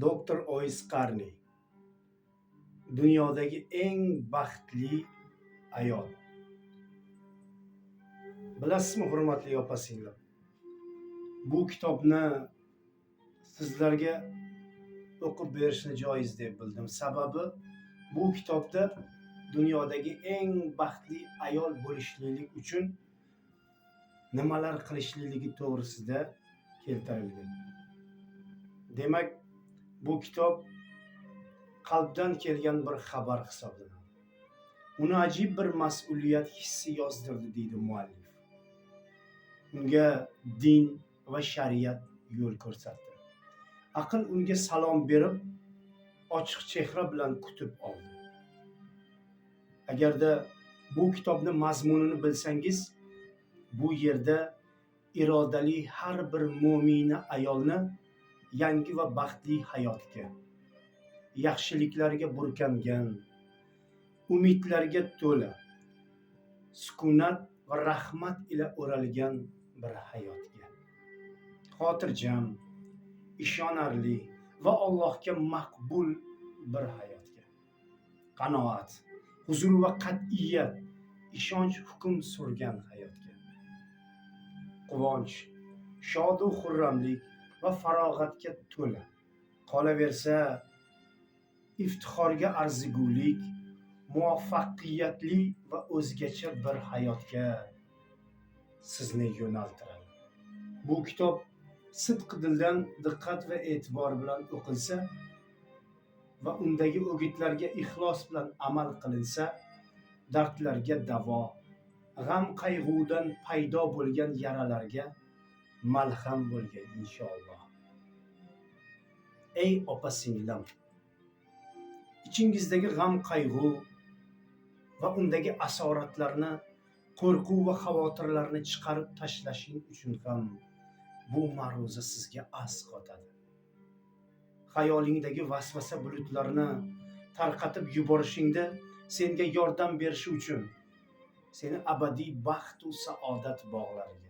Doktor Ois Qarni dunyodagi eng baxtli ayol. Bilasizmi, hurmatli opa-singlim? Bu kitobni sizlarga o'qib berishni joiz deb bildim. Sababi bu kitobda dunyodagi eng baxtli ayol bo'lishlik uchun nimalar qilishligi to'g'risida keltirilgan. Demak, bu kitob qalbdan kelgan bir xabar hisoblanadi. Uni ajib bir mas'uliyat hissi yozdirdi deydi muallif. Unga din va shariat yo'l ko'rsatdi. Aql unga salom berib, ochiq chehra bilan kutib oldi. Agarda bu kitobni mazmunini bilsangiz, bu yerda irodali har bir mo'mina ayolni yangi va baxtli hayotga, yaxshiliklarga burkangan, umidlarga to'la, sukunat va rahmat ila o'ralgan bir hayotga, xotirjam, ishonarli va Allohga maqbul bir hayotga, qanoat, huzur va qat'iyat, ishonch hukm surgan hayotga, quvonch, shodu xurramlik va farog'atga to'la. Qolaversa, iftixorga arzigulik, muvaffaqiyatli va o'zgacha bir hayotga sizni yo'naltiradi. Bu kitob sidq dildan diqqat va e'tibor bilan o'qilsa va undagi o'gitlarga ixlos bilan amal qilinsa, dardlarga davo, g'am qayg'udan paydo bo'lgan yaralarga malham bo'lgan inshaalloh. Ey opa singlim, ichingizdagi g'am qayg'u va undagi asoratlarni, qo'rquv va xavotirlarni chiqarib tashlashing uchun ham bu ma'ruza sizga as qotadi. Xayolingdagi vasvasa bulutlarini tarqatib yuborishingda senga yordam berishi uchun seni abadiy baxt va saodat bog'lariga,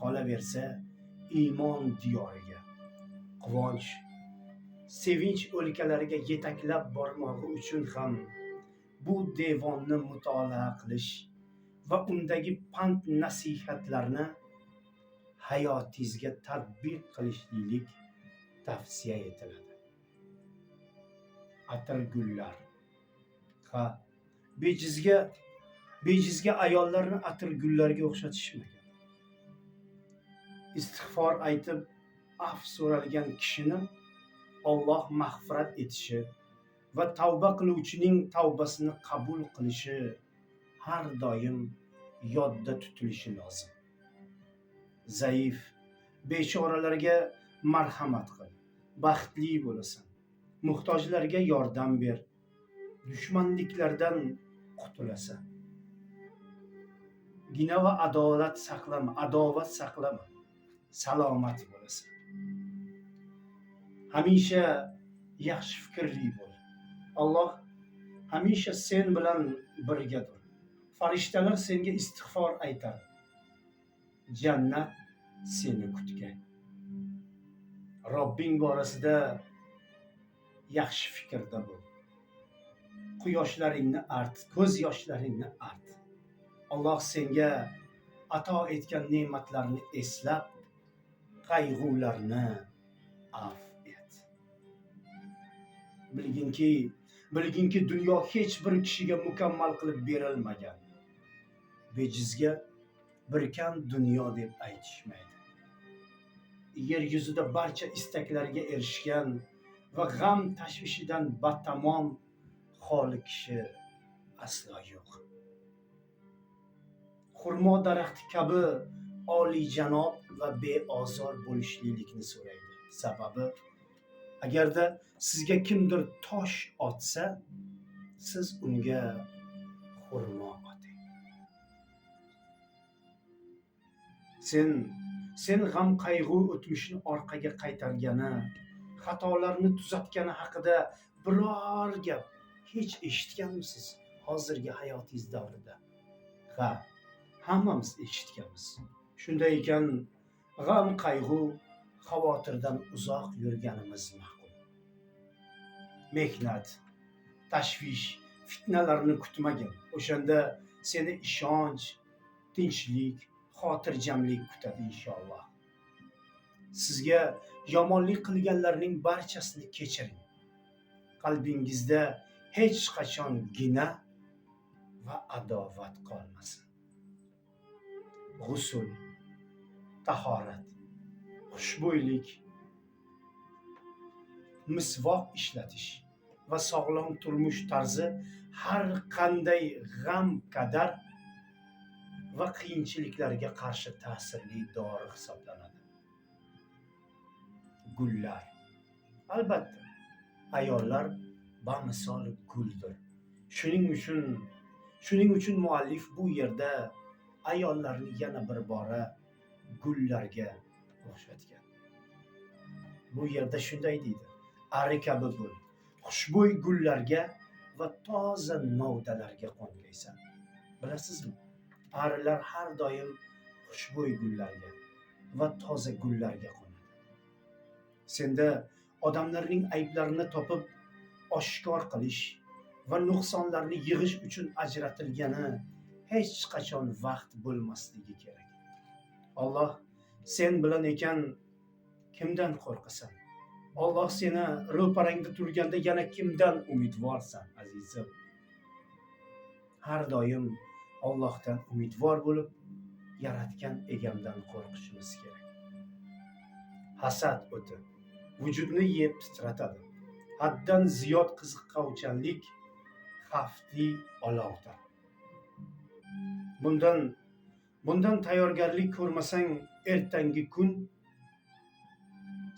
qolaversa iymon diyoriga, quvonch, sevinch o'lkalariga yetaklab bormog'i uchun ham bu devonni mutolaa qilish va undagi pand nasihatlarni hayotingizga tatbiq qilishlik tavsiya etiladi. Atirgullar. Ha, bejizga bejizga ayollarni atirgullarga o'xshatishmagan. Istig'for aytib af so'ralgan kishini Alloh mag'firat etishi va tavba qiluvchining tavbasini qabul qilishi har doim yodda tutilishi lozim. Zaif, bechoralarga marhamat qil, baxtli bo'lasan. Muhtojlarga yordam ber, dushmanliklardan qutulasan. Gina va adolat saqlama, adovat saqlama. Salomat bo'lasan. Hamisha yaxshi fikrli bo'l. Alloh hamisha sen bilan birgadir. Farishtalar senga istig'for aytadi. Jannat seni kutgan. Robbing borasida yaxshi fikrda bo'l. Quyoshlaringni art, ko'z yoshlaringni art. Alloh senga ato etgan ne'matlarni eslab, qayg'ularni af et. Bilginki, bilginki dunyo hech bir kishiga mukammal qilib berilmagan. Bejizga bir kam dunyo deb aytishmaydi. Yer yuzida barcha istaklarga erishgan va g'am tashvishidan batamom xoli kishi aslo yo'q. Xurmo daraxti kabi oliyjanob va beozor bo'lishlikni so'raydi. Sababi agarda sizga kimdir tosh otsa, siz unga xurmo oting. Sen sen g'am qayg'u o'tmishni orqaga qaytargani, xatolarni tuzatgani haqida biror gap hech eshitganmisiz hozirgi hayotingiz davrida? Ha, hammamiz eshitganmiz. Shunday ekan, g'am qayg'u xavotirdan uzoq yurganimiz ma'qul. mehnat tashvish fitnalarni kutmagin. O'shanda seni ishonch tinchlik xotirjamlik kutadi inshaalloh. Sizga yomonlik qilganlarning barchasini kechiring. Qalbingizda hech qachon gina va adovat qolmasin. G'usul tahorat xushbo'ylik misvoq ishlatish va sog'lom turmush tarzi har qanday g'am qadar va qiyinchiliklarga qarshi ta'sirli dori hisoblanadi. Gullar. Albatta ayollar bamisol guldir. Shuning uchun shuning uchun muallif bu yerda ayollarni yana bir bora gullarga o'xshatgan. Bu yerda shunday deydi. Ari kabi bo'l xushbo'y gullarga va toza novdalarga qo'ngaysan bilasizmi? Arilar har doim xushbo'y gullarga va toza gullarga qo'nadi. Senda odamlarning ayblarini topib oshkor qilish va nuqsonlarni yig'ish uchun ajratilgani hech qachon vaqt bo'lmasligi kerak. Alloh sen bilan ekan kimdan qo'rqasan? Alloh seni ro'parangda turganda yana kimdan umidvorsan azizim? Har doim ollohdan umidvor bo'lib yaratgan egamdan qo'rqishimiz kerak. Hasad o'ti vujudni yeb titratadi. Haddan ziyod qiziqqovchanlik xavfli olovdir. Bundan bundan tayyorgarlik ko'rmasang ertangi kun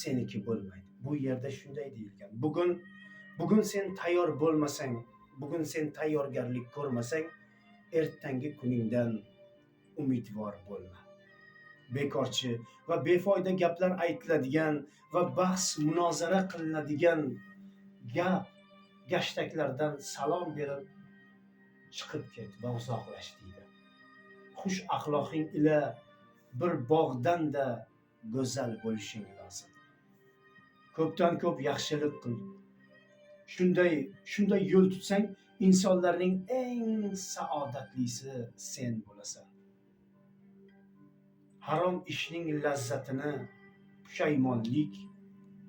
seniki bo'lmaydi. Bu yerda shunday deyilgan. Bugun bugun sen tayyor bo'lmasang bugun sen tayyorgarlik ko'rmasang ertangi kuningdan umidvor bo'lma. Bekorchi va befoyda gaplar aytiladigan va bahs munozara qilinadigan gap gashtaklardan salom berib chiqib ket va uzoqlash deydi xush axloqing ila bir bog'danda go'zal bo'lishing lozim. Ko'pdan ko'p yaxshilik qil. Shunday shunday yo'l tutsang insonlarning eng saodatlisi sen bo'lasan. Harom ishning lazzatini pushaymonlik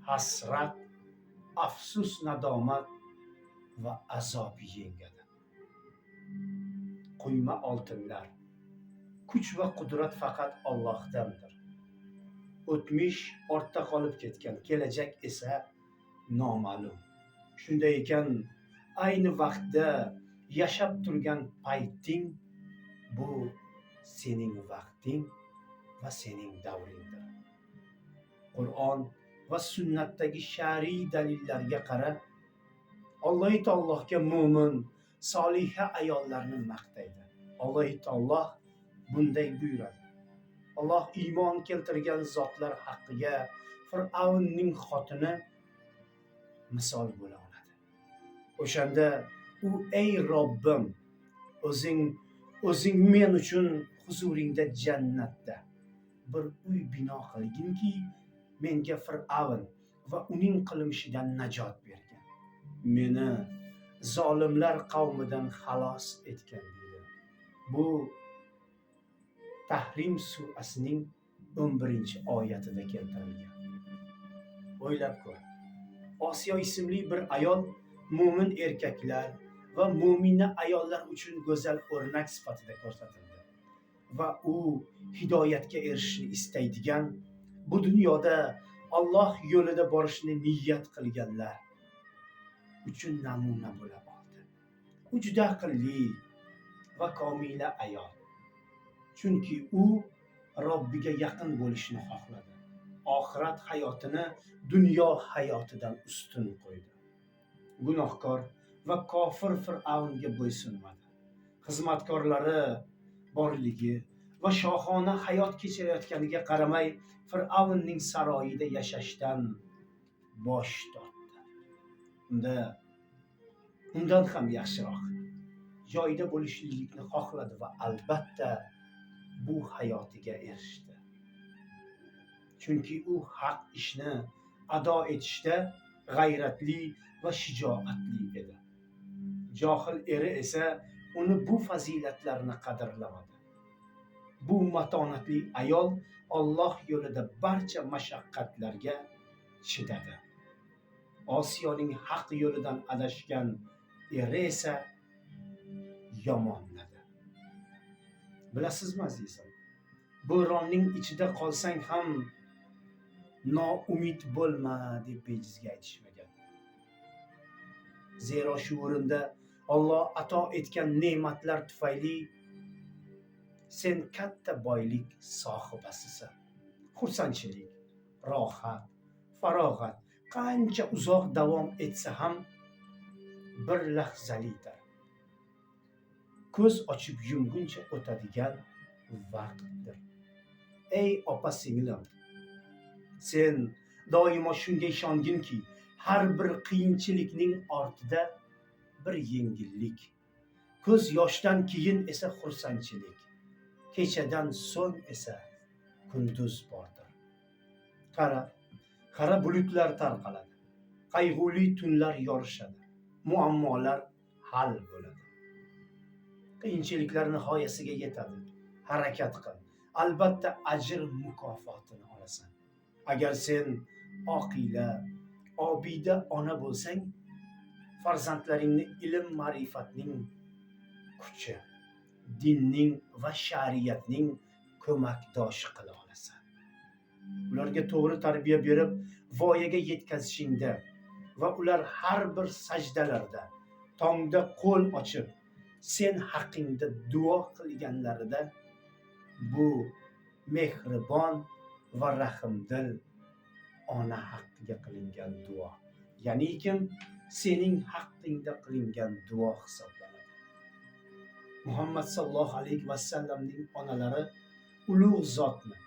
hasrat afsus nadomat va azob yengadi. Quyma oltinlar. Kuch va qudrat faqat Allohdandir. o'tmish ortda qolib ketgan kelajak esa noma'lum. Shunday ekan ayni vaqtda yashab turgan payting bu sening vaqting va sening davringdir. Qur'on va sunnatdagi shar'iy dalillarga qarab alloh taologa mu'min, soliha ayollarni maqtaydi. Alloh taoloh bunday buyuradi. Alloh iymon keltirgan zotlar haqqiga fir'avnning xotini misol bo'la oladi. O'shanda u ey robbim o'zing o'zing men uchun huzuringda jannatda. Bir uy bino qilginki menga fir'avn va uning qilmishidan najot bergin. Meni zolimlar qavmidan xalos etgin deydi bu tahrim surasining o'n birinchi oyatida keltirilgan. O'ylab ko'r osiyo ismli bir ayol mo'min erkaklar va mo'mina ayollar uchun go'zal o'rnak sifatida ko'rsatildi va u hidoyatga erishishni istaydigan bu dunyoda Alloh yo'lida borishni niyat qilganlar uchun namuna bo'la oldi. U juda aqlli va komila ayol. Chunki u robbiga yaqin bo'lishni xohladi. Oxirat hayotini dunyo hayotidan ustun qo'ydi. Gunohkor va kofir fir'avnga bo'ysunmadi. Xizmatkorlari borligi va shohona hayot kechirayotganiga qaramay fir'avnning saroyida yashashdan bosh tortdi. Unda undan ham yaxshiroq joyida bo'lishlikni xohladi va albatta bu hayotiga erishdi. Chunki u haq ishni ado etishda g'ayratli va shijoatli edi. Johil eri esa uni bu fazilatlarni qadrlamadi. Bu matonatli ayol Alloh yo'lida barcha mashaqqatlarga chidadi. Osiyoning haq yo'lidan adashgan eri esa yomon bilasizmi azizim bo'ronning ichida qolsang ham noumid bo'lma deb bejizga aytishmagan. Zero shu o'rinda Alloh ato etgan ne'matlar tufayli sen katta boylik sohibasisan. Xursandchilik rohat farog'at qancha uzoq davom etsa ham bir lahzalidir ko'z ochib yumguncha o'tadigan vaqtdir. Ey opa singlim sen doimo shunga ishonginki har bir qiyinchilikning ortida bir yengillik ko'z yoshdan keyin esa xursandchilik kechadan so'ng esa kunduz bordir. Qara qara bulutlar tarqaladi qayg'uli tunlar yorishadi muammolar hal bo'ladi. Qiyinchiliklar nihoyasiga yetadi harakat qil albatta ajr mukofotini olasan agar sen oqila obida ona bo'lsang farzandlaringni ilm ma'rifatning kuchi dinning va shariatning ko'makdoshi qila olasan. Ularga to'g'ri tarbiya berib voyaga yetkazishingda va ular har bir sajdalarida tongda qo'l ochib sen haqingda duo qilganlarida bu mehribon va rahmdil ona haqqiga qilingan duo. Ya'nikim sening haqqingda qilingan duo hisoblanadi. Muhammad sallallohu alayhi vasallamning onalari ulug' zotni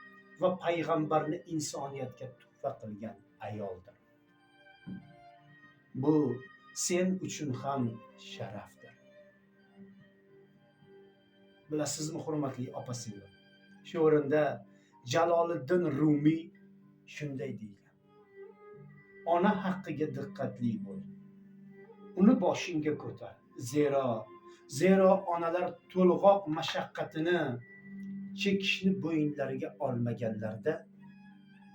va payg'ambarni insoniyatga tuhfa qilgan ayoldir. Bu sen uchun ham sharaf bilasizmi hurmatli opa singlim shu o'rinda jaloliddin rumiy shunday deydi. Ona haqqiga diqqatli bo'l. Uni boshingga ko'tar. Zero. Zero onalar to'lg'oq mashaqqatini chekishni bo'yinlariga olmaganlarda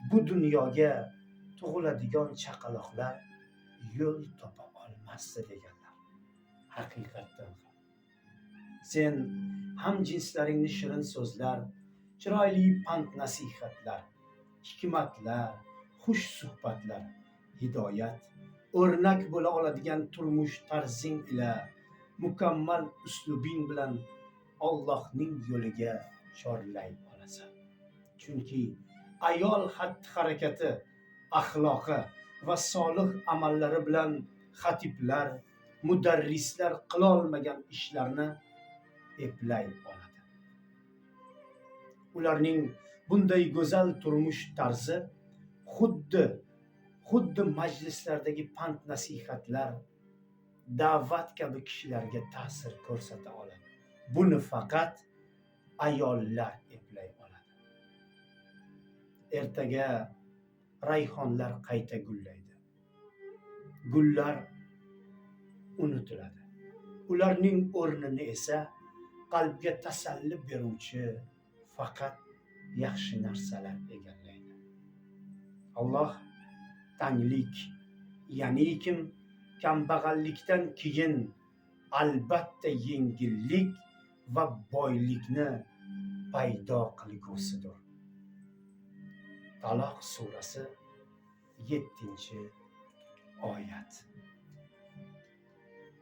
bu dunyoga tug'iladigan chaqaloqlar yo'l topa olmasdi deganlar. Haqiqatdan sen ham jinslaringni shirin so'zlar chiroyli pand nasihatlar hikmatlar xush suhbatlar hidoyat o'rnak bo'la oladigan turmush tarzing ila mukammal uslubing bilan Allohning yo'liga chorlay olasan. Chunki ayol xatti harakati axloqi va solih amallari bilan xatiblar mudarrislar qilolmagan ishlarni eplay oladi. Ularning bunday go'zal turmush tarzi xuddi xuddi majlislardagi pand nasihatlar da'vat kabi kishilarga ta'sir ko'rsata oladi. Buni faqat ayollar eplay oladi. Ertaga rayhonlar qayta gullaydi. Gullar unutiladi. Ularning o'rnini esa qalbga tasalli beruvchi faqat yaxshi narsalar egallaydi. Alloh tanglik ya'nikim kambag'allikdan keyin albatta yengillik va boylikni paydo qilgusidir. Taloq surasi yettinchi oyat